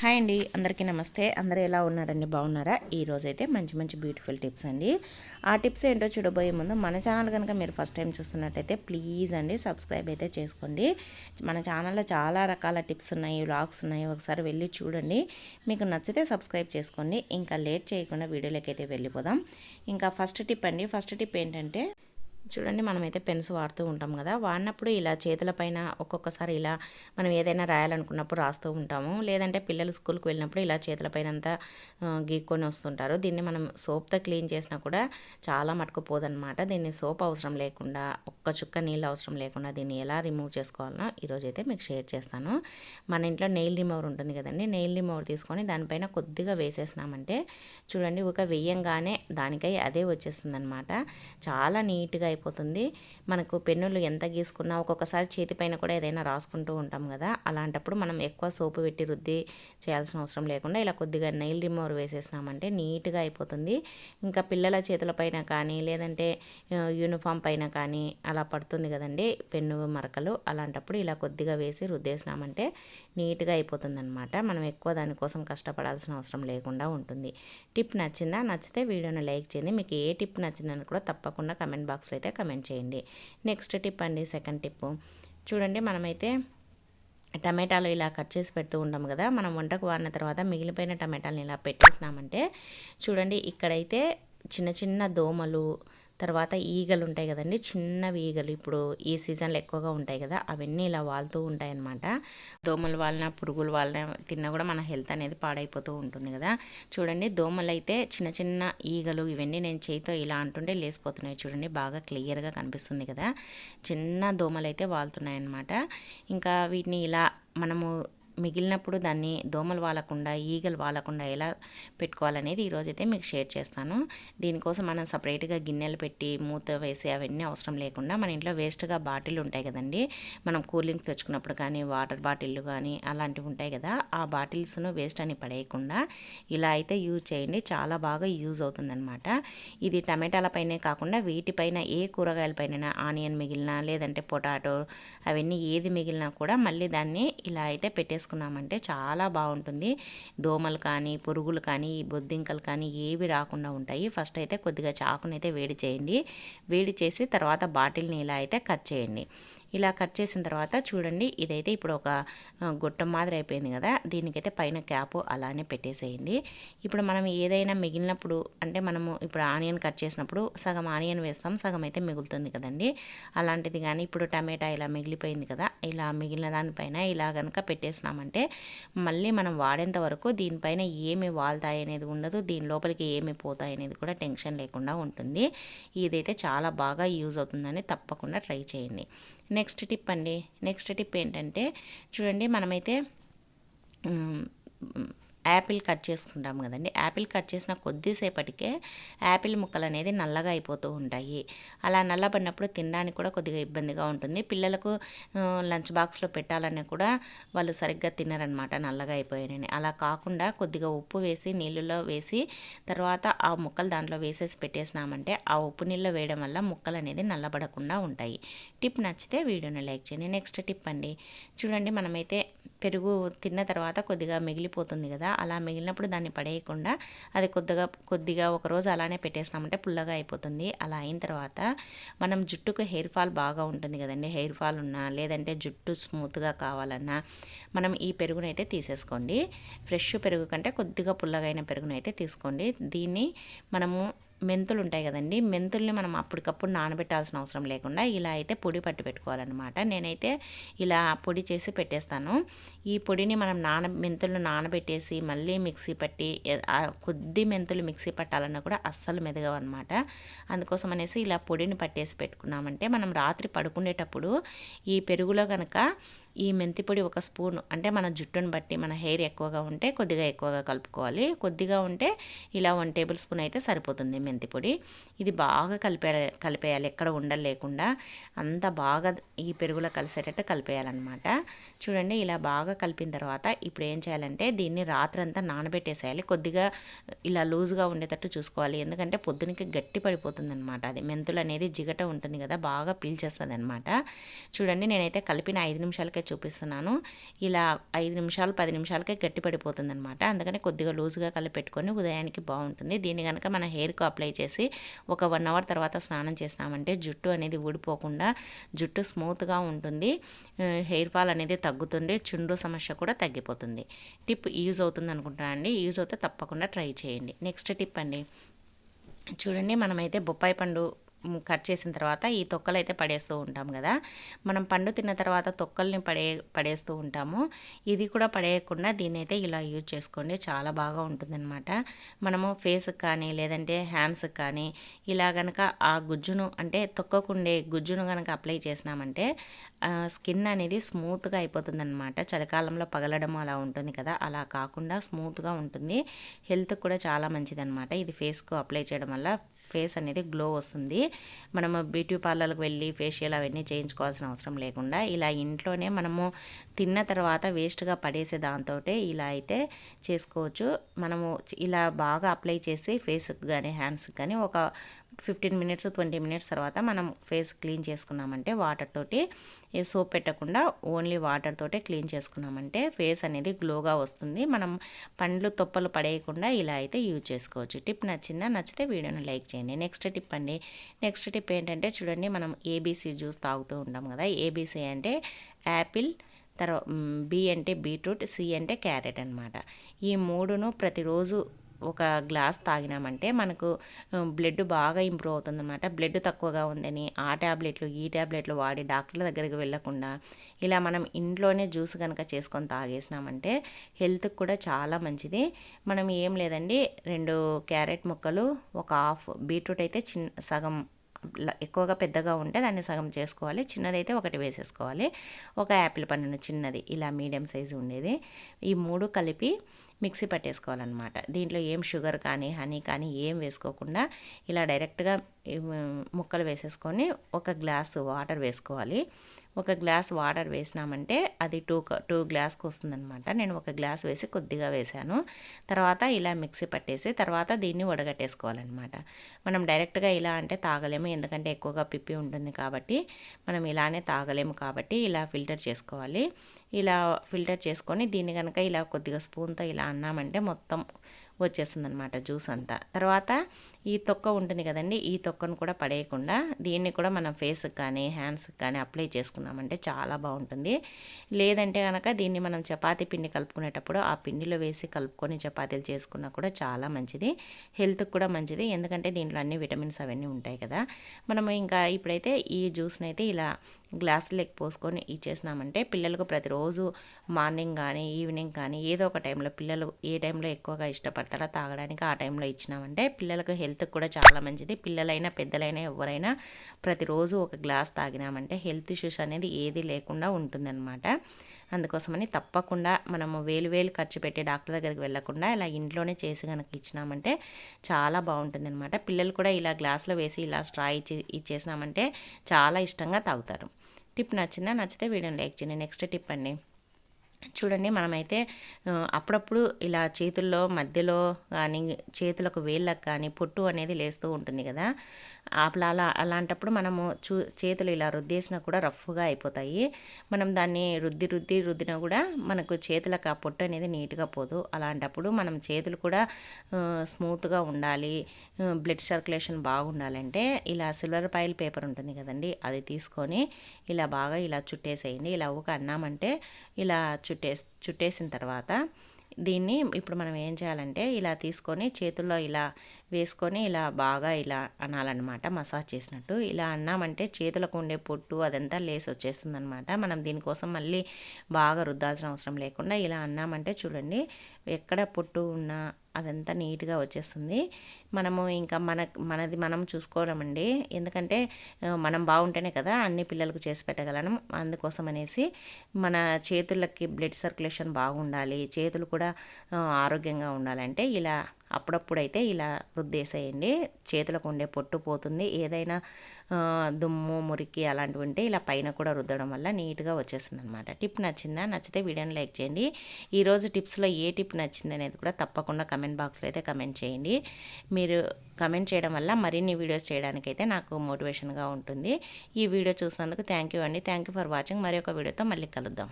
Hi అండి అందరికీ నమస్తే. అందరూ ఎలా ఉన్నారండి? బాగున్నారా? ఈరోజైతే మంచి మంచి బ్యూటిఫుల్ టిప్స్ అండి. ఆ టిప్స్ ఏంటో చూడబోయే ముందు మన ఛానల్ కనుక మీరు ఫస్ట్ టైం చూస్తున్నట్టయితే ప్లీజ్ అండి సబ్స్క్రైబ్ అయితే చేసుకోండి. మన ఛానల్లో చాలా రకాల టిప్స్ ఉన్నాయి వ్లాగ్స్ ఉన్నాయి. ఒకసారి వెళ్ళి చూడండి. మీకు నచ్చితే సబ్స్క్రైబ్ చేసుకోండి. ఇంకా లేట్ చేయకుండా వీడియోలోకి అయితే వెళ్ళిపోదాం. ఇంకా ఫస్ట్ టిప్ అండి. ఫస్ట్ టిప్ ఏంటంటే చూడండి మనమైతే పెన్స్ వాడుతూ ఉంటాం కదా. వాడినప్పుడు ఇలా చేతులపైన ఒక్కొక్కసారి ఇలా మనం ఏదైనా రాయాలనుకున్నప్పుడు రాస్తూ ఉంటాము. లేదంటే పిల్లలు స్కూల్కి వెళ్ళినప్పుడు ఇలా చేతులపైన అంతా గీక్కొని వస్తుంటారు. దీన్ని మనం సోప్తో క్లీన్ చేసినా కూడా చాలా మటుకు పోదనమాట దీన్ని సోప్ అవసరం లేకుండా ఒక్క చుక్క నీళ్ళు అవసరం లేకుండా దీన్ని ఎలా రిమూవ్ చేసుకోవాలనో ఈరోజు అయితే మీకు షేర్ చేస్తాను. మన ఇంట్లో నెయిల్ రిమూవర్ ఉంటుంది కదండి నెయిల్ రిమూవర్ తీసుకొని దానిపైన కొద్దిగా వేసేసినామంటే చూడండి ఒక వెయ్యంగానే దానికై అదే వచ్చేస్తుంది అనమాట చాలా నీట్గా అయిపోతుంది. మనకు పెన్నులు ఎంత గీసుకున్నా ఒక్కొక్కసారి చేతిపైన కూడా ఏదైనా రాసుకుంటూ ఉంటాం కదా అలాంటప్పుడు మనం ఎక్కువ సోపు పెట్టి రుద్ది చేయాల్సిన అవసరం లేకుండా ఇలా కొద్దిగా నెయిల్ రిమూవర్ వేసేసినామంటే నీట్గా అయిపోతుంది. ఇంకా పిల్లల చేతులపైన కానీ లేదంటే యూనిఫామ్ పైన కానీ అలా పడుతుంది కదండి పెన్ను మరకలు అలాంటప్పుడు ఇలా కొద్దిగా వేసి రుద్దేసినామంటే నీట్గా అయిపోతుంది అనమాట మనం ఎక్కువ దానికోసం కష్టపడాల్సిన అవసరం లేకుండా ఉంటుంది. టిప్ నచ్చిందా? నచ్చితే వీడియోని లైక్ చేయండి. మీకు ఏ టిప్ నచ్చిందని కూడా తప్పకుండా కమెంట్ బాక్స్లో అయితే కమెంట్ చేయండి. నెక్స్ట్ టిప్ అండి సెకండ్ టిప్. చూడండి మనమైతే టమాటాలు ఇలా కట్ చేసి పెడుతూ ఉంటాం కదా మనం వంటకు వాడిన తర్వాత మిగిలిపోయిన టమాటాలను ఇలా పెట్టేసినామంటే చూడండి ఇక్కడైతే చిన్న చిన్న దోమలు తర్వాత ఈగలు ఉంటాయి కదండి చిన్నవి ఈగలు. ఇప్పుడు ఈ సీజన్లో ఎక్కువగా ఉంటాయి కదా అవన్నీ ఇలా వాళ్తూ ఉంటాయన్నమాట. దోమలు వాళ్ళన పురుగులు వాళ్ళన తిన్నా కూడా మన హెల్త్ అనేది పాడైపోతూ ఉంటుంది కదా. చూడండి దోమలు అయితే చిన్న చిన్న ఈగలు ఇవన్నీ నేను చేయితో ఇలా అంటుంటే లేసిపోతున్నాయి. చూడండి బాగా క్లియర్గా కనిపిస్తుంది కదా. చిన్న దోమలు అయితే వాళ్తున్నాయి అన్నమాట ఇంకా వీటిని ఇలా మనము మిగిలినప్పుడు దాన్ని దోమలు వాలకుండా ఈగలు వాలకుండా ఎలా పెట్టుకోవాలనేది ఈరోజైతే మీకు షేర్ చేస్తాను. దీనికోసం మనం సపరేట్గా గిన్నెలు పెట్టి మూత వేసి అవన్నీ అవసరం లేకుండా మన ఇంట్లో వేస్ట్గా బాటిల్ ఉంటాయి కదండి. మనం కూలింగ్స్ తెచ్చుకున్నప్పుడు కానీ వాటర్ బాటిల్ కానీ అలాంటివి ఉంటాయి కదా ఆ బాటిల్స్ను వేస్ట్ అని పడేయకుండా ఇలా అయితే యూజ్ చేయండి. చాలా బాగా యూజ్ అవుతుందన్నమాట. ఇది టమాటాలపైనే కాకుండా వీటిపైన ఏ కూరగాయలపైన ఆనియన్ మిగిలినా లేదంటే పొటాటో అవన్నీ ఏది మిగిలినా కూడా మళ్ళీ దాన్ని ఇలా అయితే పెట్టేసి చేసుకున్నామంటే చాలా బాగుంటుంది. దోమలు కానీ పురుగులు కానీ బొద్దింకలు కానీ ఏవి రాకుండా ఉంటాయి. ఫస్ట్ అయితే కొద్దిగా చాకునైతే వేడి చేయండి. వేడి చేసి తర్వాత బాటిల్ని ఇలా అయితే కట్ చేయండి. ఇలా కట్ చేసిన తర్వాత చూడండి ఇదైతే ఇప్పుడు ఒక గుట్టం మాదిరి అయిపోయింది కదా దీనికైతే పైన క్యాప్ అలానే పెట్టేసేయండి. ఇప్పుడు మనం ఏదైనా మిగిలినప్పుడు అంటే మనము ఇప్పుడు ఆనియన్ కట్ చేసినప్పుడు సగం ఆనియన్ వేస్తాం సగం అయితే మిగులుతుంది కదండి. అలాంటిది కానీ ఇప్పుడు టమాటా ఇలా మిగిలిపోయింది కదా ఇలా మిగిలిన దానిపైన ఇలా కనుక పెట్టేసినామంటే మళ్ళీ మనం వాడేంత వరకు దీనిపైన ఏమి వాళ్తాయి అనేది ఉండదు దీని లోపలికి ఏమి పోతాయి అనేది కూడా టెన్షన్ లేకుండా ఉంటుంది. ఇదైతే చాలా బాగా యూజ్ అవుతుందని తప్పకుండా ట్రై చేయండి. నెక్స్ట్ నెక్స్ట్ టిప్ అండి. నెక్స్ట్ టిప్ ఏంటంటే చూడండి మనమైతే యాపిల్ కట్ చేసుకుంటాం కదండి. యాపిల్ కట్ చేసిన కొద్దిసేపటికే యాపిల్ ముక్కలు అనేది నల్లగా అయిపోతూ ఉంటాయి. అలా నల్లబడినప్పుడు తినడానికి కూడా కొద్దిగా ఇబ్బందిగా ఉంటుంది. పిల్లలకు లంచ్ బాక్స్లో పెట్టాలని కూడా వాళ్ళు సరిగ్గా తినరనమాట నల్లగా అయిపోయాయని అలా కాకుండా కొద్దిగా ఉప్పు వేసి నీళ్ళలో వేసి తర్వాత ఆ ముక్కలు దాంట్లో వేసేసి పెట్టేసినామంటే ఆ ఉప్పు నీళ్ళు వేయడం వల్ల ముక్కలు అనేది నల్లబడకుండా ఉంటాయి. టిప్ నచ్చితే వీడియోని లైక్ చేయండి. నెక్స్ట్ టిప్ అండి. చూడండి మనమైతే పెరుగు తిన్న తర్వాత కొద్దిగా మిగిలిపోతుంది కదా అలా మిగిలినప్పుడు దాన్ని పడేయకుండా అది కొద్దిగా కొద్దిగా ఒకరోజు అలానే పెట్టేసినామంటే పుల్లగా అయిపోతుంది. అలా అయిన తర్వాత మనం జుట్టుకు హెయిర్ ఫాల్ బాగా ఉంటుంది కదండి హెయిర్ ఫాల్ ఉన్నా లేదంటే జుట్టు స్మూత్గా కావాలన్నా మనం ఈ పెరుగునైతే తీసేసుకోండి. ఫ్రెష్ పెరుగు కంటే కొద్దిగా పుల్లగైన పెరుగునైతే తీసుకోండి. దీన్ని మనము మెంతులు ఉంటాయి కదండి. మెంతుల్ని మనం అప్పటికప్పుడు నానబెట్టాల్సిన అవసరం లేకుండా ఇలా అయితే పొడి పట్టి పెట్టుకోవాలన్నమాట. నేనైతే ఇలా పొడి చేసి పెట్టేస్తాను. ఈ పొడిని మనం నాన మెంతులను నానబెట్టేసి మళ్ళీ మిక్సీ పట్టి కొద్ది మెంతులు మిక్సీ పట్టాలన్నా కూడా అస్సలు మెదగవన్నమాట. అందుకోసం అనేసి ఇలా పొడిని పట్టేసి పెట్టుకున్నామంటే మనం రాత్రి పడుకునేటప్పుడు ఈ పెరుగులో కనుక ఈ మెంతి పొడి ఒక స్పూన్ అంటే మన జుట్టును బట్టి మన హెయిర్ ఎక్కువగా ఉంటే కొద్దిగా ఎక్కువగా కలుపుకోవాలి. కొద్దిగా ఉంటే ఇలా వన్ టేబుల్ స్పూన్ అయితే సరిపోతుంది. మెంతి పొడి. ఇది బాగా కలిపే కలిపేయాలి. ఎక్కడ ఉండలు లేకుండా అంత బాగా ఈ పెరుగులో కలిసేటట్టు కలిపేయాలన్నమాట. చూడండి ఇలా బాగా కలిపిన తర్వాత ఇప్పుడు ఏం చేయాలంటే దీన్ని రాత్రంతా నానబెట్టేసేయాలి. కొద్దిగా ఇలా లూజ్గా ఉండేటట్టు చూసుకోవాలి. ఎందుకంటే పొద్దునకి గట్టి పడిపోతుంది అనమాట అది. మెంతులు అనేది జిగట ఉంటుంది కదా బాగా పీల్చేస్తుంది అనమాట చూడండి నేనైతే కలిపిన ఐదు నిమిషాలకే చూపిస్తున్నాను. ఇలా ఐదు నిమిషాలు పది నిమిషాలకే గట్టి పడిపోతుంది అనమాట అందుకని కొద్దిగా లూజ్గా కలిపి పెట్టుకొని ఉదయానికి బాగుంటుంది. దీన్ని కనుక మన హెయిర్కి అప్లై చేసి ఒక వన్ అవర్ తర్వాత స్నానం చేసినామంటే జుట్టు అనేది ఊడిపోకుండా జుట్టు స్మూత్గా ఉంటుంది. హెయిర్ ఫాల్ అనేది తగ్గుతుంది చుండ్రు సమస్య కూడా తగ్గిపోతుంది. టిప్ యూజ్ అవుతుంది అనుకుంటానండి యూజ్ అవుతే తప్పకుండా ట్రై చేయండి. నెక్స్ట్ టిప్ అండి. చూడండి మనమైతే బొప్పాయి పండు కట్ చేసిన తర్వాత ఈ తొక్కలు అయితే పడేస్తూ ఉంటాం కదా. మనం పండు తిన్న తర్వాత తొక్కల్ని పడే పడేస్తూ ఉంటాము. ఇది కూడా పడేయకుండా దీన్ని అయితే ఇలా యూజ్ చేసుకోండి. చాలా బాగా ఉంటుందన్నమాట. మనము ఫేస్కి కానీ లేదంటే హ్యాండ్స్కి కానీ ఇలా గనక ఆ గుజ్జును అంటే తొక్కకుండే గుజ్జును కనుక అప్లై చేసినామంటే స్కిన్ అనేది స్మూత్గా అయిపోతుంది అనమాట చలికాలంలో పగలడం అలా ఉంటుంది కదా. అలా కాకుండా స్మూత్గా ఉంటుంది. హెల్త్ కూడా చాలా మంచిదన్నమాట. ఇది ఫేస్కు అప్లై చేయడం వల్ల ఫేస్ అనేది గ్లో వస్తుంది. మనము బ్యూటీ పార్లర్కి వెళ్ళి ఫేషియల్ అవన్నీ చేయించుకోవాల్సిన అవసరం లేకుండా ఇలా ఇంట్లోనే మనము తిన్న తర్వాత వేస్ట్గా పడేసే దాంతో ఇలా అయితే చేసుకోవచ్చు. మనము ఇలా బాగా అప్లై చేసి ఫేస్కి కానీ హ్యాండ్స్కి కానీ ఒక ఫిఫ్టీన్ మినిట్స్ ట్వంటీ మినిట్స్ తర్వాత మనం ఫేస్ క్లీన్ చేసుకున్నామంటే వాటర్ తోటి సోప్ పెట్టకుండా ఓన్లీ వాటర్ తోటే క్లీన్ చేసుకున్నామంటే ఫేస్ అనేది గ్లోగా వస్తుంది. మనం పండ్లు తొప్పలు పడేయకుండా ఇలా అయితే యూజ్ చేసుకోవచ్చు. టిప్ నచ్చిందా? నచ్చితే వీడియోని లైక్ చేయండి. నెక్స్ట్ టిప్ అండి. నెక్స్ట్ టిప్ ఏంటంటే చూడండి మనం ఏబీసీ జ్యూస్ తాగుతూ ఉంటాం కదా. ఏబీసీ అంటే యాపిల్ తర్వాత బి అంటే బీట్రూట్ సి అంటే క్యారెట్ అనమాట ఈ మూడును ప్రతిరోజు ఒక గ్లాస్ తాగినామంటే మనకు బ్లడ్ బాగా ఇంప్రూవ్ అవుతుంది అనమాట బ్లడ్ తక్కువగా ఉందని ఆ ట్యాబ్లెట్లు ఈ ట్యాబ్లెట్లు వాడి డాక్టర్ల దగ్గరికి వెళ్ళకుండా ఇలా మనం ఇంట్లోనే జ్యూస్ కనుక చేసుకొని తాగేసినామంటే హెల్త్కి కూడా చాలా మంచిది. మనం ఏం లేదండి రెండు క్యారెట్ ముక్కలు ఒక హాఫ్ బీట్రూట్ అయితే చిన్న సగం ఎక్కువగా పెద్దగా ఉంటే దాన్ని సగం చేసుకోవాలి. చిన్నదైతే ఒకటి వేసేసుకోవాలి. ఒక యాపిల్ పండును చిన్నది ఇలా మీడియం సైజు ఉండేది. ఈ మూడు కలిపి మిక్సీ పట్టేసుకోవాలన్నమాట. దీంట్లో ఏం షుగర్ కానీ హనీ కానీ ఏం వేసుకోకుండా ఇలా డైరెక్ట్గా ముక్కలు వేసేసుకొని ఒక గ్లాస్ వాటర్ వేసుకోవాలి. ఒక గ్లాస్ వాటర్ వేసినామంటే అది టూ టూ గ్లాస్కి వస్తుందనమాట నేను ఒక గ్లాస్ వేసి కొద్దిగా వేసాను. తర్వాత ఇలా మిక్సీ పట్టేసి తర్వాత దీన్ని వడగట్టేసుకోవాలన్నమాట. మనం డైరెక్ట్గా ఇలా అంటే తాగలేము ఎందుకంటే ఎక్కువగా పిప్పి ఉంటుంది కాబట్టి మనం ఇలానే తాగలేము కాబట్టి ఇలా ఫిల్టర్ చేసుకోవాలి. ఇలా ఫిల్టర్ చేసుకొని దీన్ని కనుక ఇలా కొద్దిగా స్పూన్తో ఇలా అన్నామంటే మొత్తం వచ్చేస్తుంది అనమాట జ్యూస్ అంతా. తర్వాత ఈ తొక్క ఉంటుంది కదండి ఈ తొక్కను కూడా పడేయకుండా దీన్ని కూడా మనం ఫేస్కి కానీ హ్యాండ్స్కి కానీ అప్లై చేసుకున్నామంటే చాలా బాగుంటుంది. లేదంటే కనుక దీన్ని మనం చపాతీ పిండి కలుపుకునేటప్పుడు ఆ పిండిలో వేసి కలుపుకొని చపాతీలు చేసుకున్నా కూడా చాలా మంచిది. హెల్త్కి కూడా మంచిది. ఎందుకంటే దీంట్లో అన్ని విటమిన్స్ అవన్నీ ఉంటాయి కదా. మనము ఇంకా ఇప్పుడైతే ఈ జ్యూస్ని అయితే ఇలా గ్లాసులకి పోసుకొని ఇచ్చేసినామంటే పిల్లలకు ప్రతిరోజు మార్నింగ్ కానీ ఈవినింగ్ కానీ ఏదో ఒక టైంలో పిల్లలు ఏ టైంలో ఎక్కువగా ఇష్టపడతారు తాగడానికి ఆ టైంలో ఇచ్చినామంటే పిల్లలకు హెల్త్కి కూడా చాలా మంచిది. పిల్లలైనా పెద్దలైనా ఎవరైనా ప్రతిరోజు ఒక గ్లాస్ తాగినామంటే హెల్త్ ఇష్యూస్ అనేది ఏది లేకుండా ఉంటుందన్నమాట. అందుకోసమని తప్పకుండా మనము వేలు వేలు ఖర్చు పెట్టి డాక్టర్ దగ్గరికి వెళ్ళకుండా ఇలా ఇంట్లోనే చేసి కనుక ఇచ్చినామంటే చాలా బాగుంటుంది అనమాట పిల్లలు కూడా ఇలా గ్లాస్లో వేసి ఇలా స్ట్రా ఇచ్చి ఇచ్చేసినామంటే చాలా ఇష్టంగా తాగుతారు. టిప్ నచ్చిందా? నచ్చితే వీడియోని లైక్ చేయండి. నెక్స్ట్ టిప్ అండి. చూడండి మనమైతే అప్పుడప్పుడు ఇలా చేతుల్లో మధ్యలో కానీ చేతులకు వేళ్ళకు కానీ పొట్టు అనేది లేస్తూ ఉంటుంది కదా. అలా అలా అలాంటప్పుడు మనము చూ చేతులు ఇలా రుద్దేసినా కూడా రఫ్గా అయిపోతాయి. మనం దాన్ని రుద్ది రుద్ది రుద్దినా కూడా మనకు చేతులకు ఆ పొట్టు అనేది నీట్గా పోదు. అలాంటప్పుడు మనం చేతులు కూడా స్మూత్గా ఉండాలి. బ్లడ్ సర్క్యులేషన్ బాగుండాలంటే ఇలా సిల్వర్ పాయిల్ పేపర్ ఉంటుంది కదండి అది తీసుకొని ఇలా బాగా ఇలా చుట్టేసేయండి. ఇలా ఒక అన్నామంటే ఇలా చుట్టేసి చుట్టేసిన తర్వాత దీన్ని ఇప్పుడు మనం ఏం చేయాలంటే ఇలా తీసుకొని చేతుల్లో ఇలా వేసుకొని ఇలా బాగా ఇలా అనాలన్నమాట మసాజ్ చేసినట్టు. ఇలా అన్నామంటే చేతులకు ఉండే పొట్టు అదంతా లేసి వచ్చేస్తుంది అనమాట మనం దీనికోసం మళ్ళీ బాగా రుద్దాల్సిన అవసరం లేకుండా ఇలా అన్నామంటే చూడండి ఎక్కడ పొట్టు ఉన్నా అదంతా నీట్గా వచ్చేస్తుంది. మనము ఇంకా మన మనది మనం చూసుకోవడం అండి. ఎందుకంటే మనం బాగుంటేనే కదా అన్ని పిల్లలకు చేసి పెట్టగలను అందుకోసం అనేసి మన చేతులకి బ్లడ్ సర్క్యులేషన్ బాగుండాలి. చేతులు కూడా ఆరోగ్యంగా ఉండాలంటే ఇలా అప్పుడప్పుడైతే ఇలా రుద్దేసేయండి. చేతులకు ఉండే పొట్టు పోతుంది. ఏదైనా దుమ్ము మురికి అలాంటివి ఉంటే ఇలా పైన కూడా రుద్దడం వల్ల నీట్గా వచ్చేస్తుంది అనమాట టిప్ నచ్చిందా? నచ్చితే వీడియోని లైక్ చేయండి. ఈరోజు టిప్స్లో ఏ టిప్ నచ్చింది అనేది కూడా తప్పకుండా కమెంట్ బాక్స్లో అయితే కమెంట్ చేయండి. మీరు కమెంట్ చేయడం వల్ల మరిన్ని వీడియోస్ చేయడానికైతే నాకు మోటివేషన్గా ఉంటుంది. ఈ వీడియో చూసినందుకు థ్యాంక్ యూ అండి. Thank you for watching. మరి ఒక వీడియోతో మళ్ళీ కలుద్దాం.